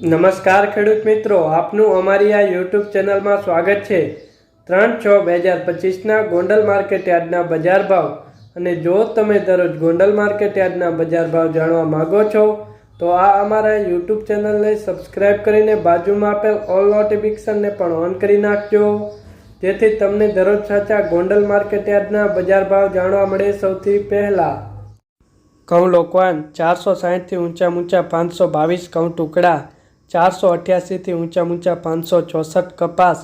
નમસ્કાર ખેડૂત મિત્રો, આપનું અમારી આ યુટ્યુબ ચેનલમાં સ્વાગત છે. ત્રણ છ બે હજાર પચીસના ગોંડલ માર્કેટ યાર્ડના બજાર ભાવ અને જો તમે દરરોજ ગોંડલ માર્કેટ યાર્ડના બજાર ભાવ જાણવા માંગો છો, તો આ અમારા યુટ્યુબ ચેનલને સબસ્ક્રાઈબ કરીને બાજુમાં આપેલ ઓલ નોટિફિકેશનને પણ ઓન કરી નાખજો. જેથી તમને દરરોજ સાચા ગોંડલ માર્કેટ યાર્ડના બજાર ભાવ જાણવા મળે સૌથી પહેલાં. ઘઉં લોકવાન ચારસો સાહીઠથી ઊંચા ઊંચા પાંચસો બાવીસ ઘઉં ટુકડા ચારસો અઠ્યાસીથી ઊંચા ઊંચા પાંચસો ચોસઠ કપાસ,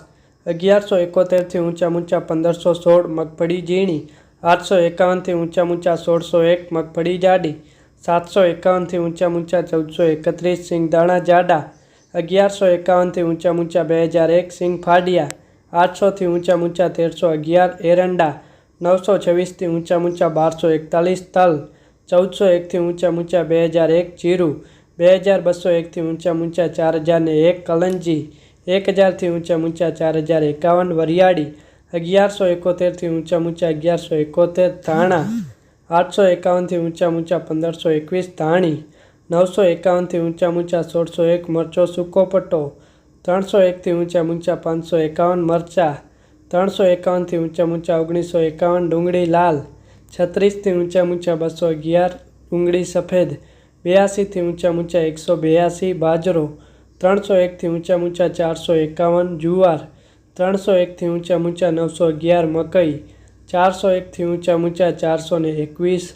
અગિયારસો એકોતેરથી ઊંચા ઊંચા પંદરસો સોળ મગફળી ઝીણી, આઠસો એકાવનથી ઊંચા ઊંચા સોળસો એક મગફળી જાડી, સાતસો એકાવનથી ઊંચા ઊંચા ચૌદસો એકત્રીસ સિંગ દાણા જાડા, અગિયારસો એકાવનથી ઊંચા ઊંચા બે હજાર એક સિંગ ફાડિયા, આઠસોથી ઊંચા ઊંચા તેરસો અગિયાર એરંડા, નવસો છવ્વીસથી ઊંચા ઊંચા બારસો એકતાલીસ તલ, ચૌદસો એકથી ઊંચા ઊંચા બે હજાર એક જીરું બે હજાર બસો એકથી ઊંચા ઊંચા ચાર હજારને એક કલંજી, એક હજારથી ઊંચા ઊંચા ચાર હજાર એકાવન વરિયાળી, અગિયારસો એકોતેરથી ઊંચા ઊંચા અગિયારસો એકોતેર ધાણા, આઠસો એકાવનથી ઊંચા ઊંચા પંદરસો એકવીસ ધાણી, નવસો એકાવનથી ઊંચા ઊંચા સોળસો એક મરચો સૂકો પટ્ટો, ત્રણસો એકથી ઊંચા ઊંચા પાંચસો એકાવન મરચાં, ત્રણસો એકાવનથી ઊંચા ઊંચા ઓગણીસો એકાવન ડુંગળી લાલ, છત્રીસથી ઊંચા ઊંચા બસો અગિયાર ડુંગળી સફેદ બ્યાસીથી ઊંચા ઊંચા એકસો બ્યાસી, બાજરો ત્રણસો એકથી ઊંચા ઊંચા ચારસો એકાવન, જુવાર ત્રણસો એકથી ઊંચા ઊંચા નવસો અગિયાર, મકઈ ચારસો એકથી ઊંચા ઊંચા ચારસો ને એકવીસ,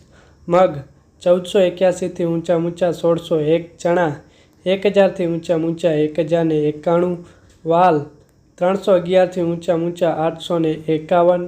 મગ ચૌદસો એક્યાસીથી ઊંચા ઊંચા સોળસો એક, ચણા એક હજારથી ઊંચા ઊંચા એક હજાર એકાણું, વાલ ત્રણસો અગિયારથી ઊંચા ઊંચા આઠસો ને એકાવન